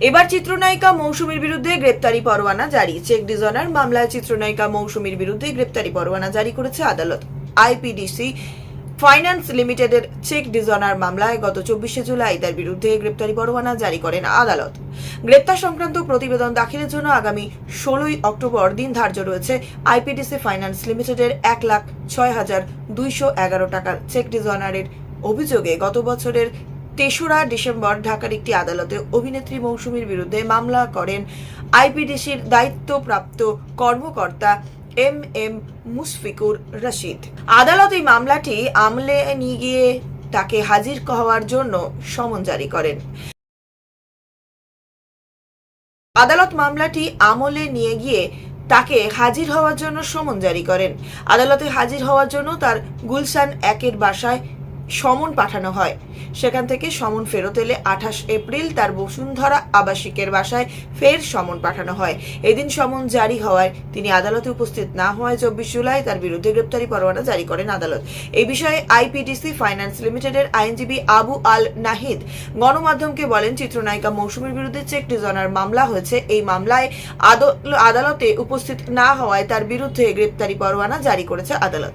এবার চিত্রনায়িকা মৌসুমীর বিরুদ্ধে গ্রেপ্তারি পরোয়ানা জারি। চেক ডিজনার মামলায় চিত্রনায়িকা মৌসুমীর বিরুদ্ধে গ্রেপ্তারি পরোয়ানা জারি করেছে আদালত। আইপিডিসি ফাইন্যান্স লিমিটেডের চেক ডিজনার মামলায় গত চব্বিশে জুলাই তার বিরুদ্ধে গ্রেপ্তারি পরোয়ানা জারি করেন আদালত। গ্রেপ্তার সংক্রান্ত প্রতিবেদন দাখিলের জন্য আগামী ষোলোই অক্টোবর দিন ধার্য রয়েছে আইপিডিসি ফাইন্যান্স লিমিটেডের এক লাখ ছয় হাজার দুইশো এগারো টাকার চেক ডিজনারের অভিযোগে। গত বছরের তেসরা ডিসেম্বর ঢাকার একটি আদালতে অভিনেত্রী মৌসুমীর বিরুদ্ধে মামলা করেন আইপিডিসির দায়িত্বপ্রাপ্ত কর্মকর্তা এম এম মুশফিকুর রশিদ। আদালত এই মামলাটি আমলে নিয়ে গিয়ে তাকে হাজির হওয়ার জন্য সমন জারি করেন। আদালত মামলাটি আমলে নিয়ে গিয়ে তাকে হাজির হওয়ার জন্য সমন জারি করেন। আদালতে হাজির হওয়ার জন্য তার গুলশান একের বাসায় সমন পাঠানো হয়। সেখান থেকে সমন ফেরত এলে আঠাশ এপ্রিল তার বসুন্ধরা আবাসিকের বাসায় ফের সমন পাঠানো হয়। এদিন সমন জারি হওয়ায় তিনি আদালতে উপস্থিত না হওয়ায় চব্বিশ জুলাই তার বিরুদ্ধে গ্রেপ্তারি পরোয়ানা জারি করেন আদালত। এই বিষয়ে আইপিডিসি ফাইন্যান্স লিমিটেডের আইনজীবী আবু আল নাহিদ গণমাধ্যমকে বলেন, চিত্রনায়িকা মৌসুমীর বিরুদ্ধে চেক ডিজনার মামলা হয়েছে। এই মামলায় আদ- আদালতে উপস্থিত না হওয়ায় তার বিরুদ্ধে গ্রেপ্তারি পরোয়ানা জারি করেছে আদালত।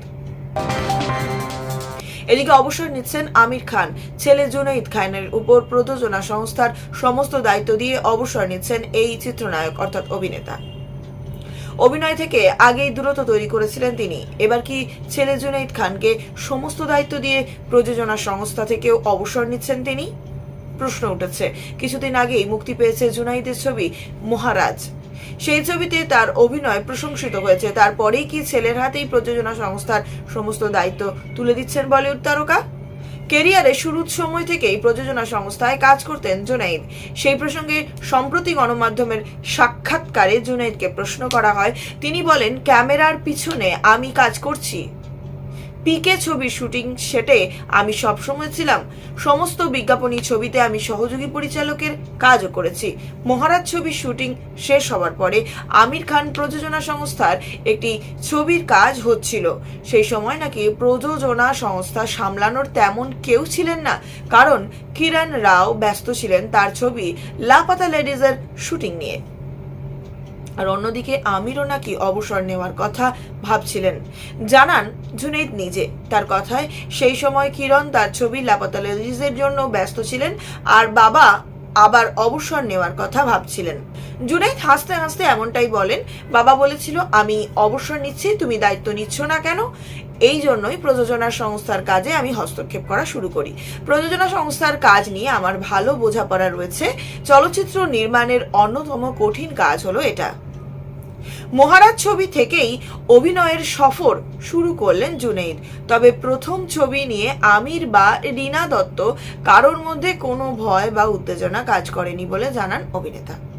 এদিকে অবসর নিচ্ছেন আমির খান। ছেলে জুনাইদ খানের উপর প্রযোজনা সংস্থার সমস্ত দায়িত্ব দিয়ে অবসর নিচ্ছেন এই চিত্রনায়ক, অর্থাৎ অভিনেতা। অভিনয় থেকে আগেই দূরত্ব তৈরি করেছিলেন তিনি। এবার কি ছেলে জুনাইদ খানকে সমস্ত দায়িত্ব দিয়ে প্রযোজনা সংস্থা থেকেও অবসর নিচ্ছেন তিনি? প্রশ্ন উঠেছে। কিছুদিন আগেই মুক্তি পেয়েছে জুনাইদের ছবি মহারাজ। সেই ছবিতে তার অভিনয় প্রশংসিত হয়েছে। তারপরেই কি ছেলের হাতেই প্রযোজনা সংস্থার সমস্ত দায়িত্ব তুলে দিচ্ছেন বলিউড তারকা? কেরিয়ারে শুরুর সময় থেকেই প্রযোজনা সংস্থায় কাজ করতেন জুনাইদ। সেই প্রসঙ্গে সম্প্রতি গণমাধ্যমের সাক্ষাৎকারে জুনাইদকে প্রশ্ন করা হয়, তিনি বলেন, ক্যামেরার পিছনে আমি কাজ করছি। পিকে ছবির শুটিং সেটে আমি সবসময় ছিলাম। সমস্ত বিজ্ঞাপনী ছবিতে আমি সহযোগী পরিচালকের কাজও করেছি। মহারাজ ছবির শুটিং শেষ হওয়ার পরে আমির খান প্রযোজনা সংস্থার একটি ছবির কাজ হচ্ছিল। সেই সময় নাকি প্রযোজনা সংস্থা সামলানোর তেমন কেউ ছিলেন না, কারণ কিরণ রাও ব্যস্ত ছিলেন তার ছবি লাপাতা লেডিজের শুটিং নিয়ে। আর অন্যদিকে আমিরও নাকি অবসর নেওয়ার কথা ভাবছিলেন। জানান জুনেদ নিজে। তার কথায়, সেই সময় কিরণ তার ছবি লাপাতা জন্য ব্যস্ত ছিলেন, আর বাবা আবার অবসর নেওয়ার কথা ভাবছিলেন। জুনাইদ হাসতে হাসতে এমনটাই বলেন, বাবা বলেছিল, আমি অবসর নিচ্ছি, তুমি দায়িত্ব নিচ্ছ না কেন? এই জন্যই প্রযোজনা সংস্থার কাজে আমি হস্তক্ষেপ করা শুরু করি। প্রযোজনা সংস্থার কাজ নিয়ে আমার ভালো বোঝাপড়া রয়েছে। চলচ্চিত্র নির্মাণের অন্যতম কঠিন কাজ হলো এটা। মহারাজ ছবি থেকেই অভিনয়ের সফর শুরু করলেন জুনেইদ। তবে প্রথম ছবি নিয়ে আমির বা রীনা দত্ত কারোর মধ্যে কোনো ভয় বা উত্তেজনা কাজ করেনি বলে জানান অভিনেতা।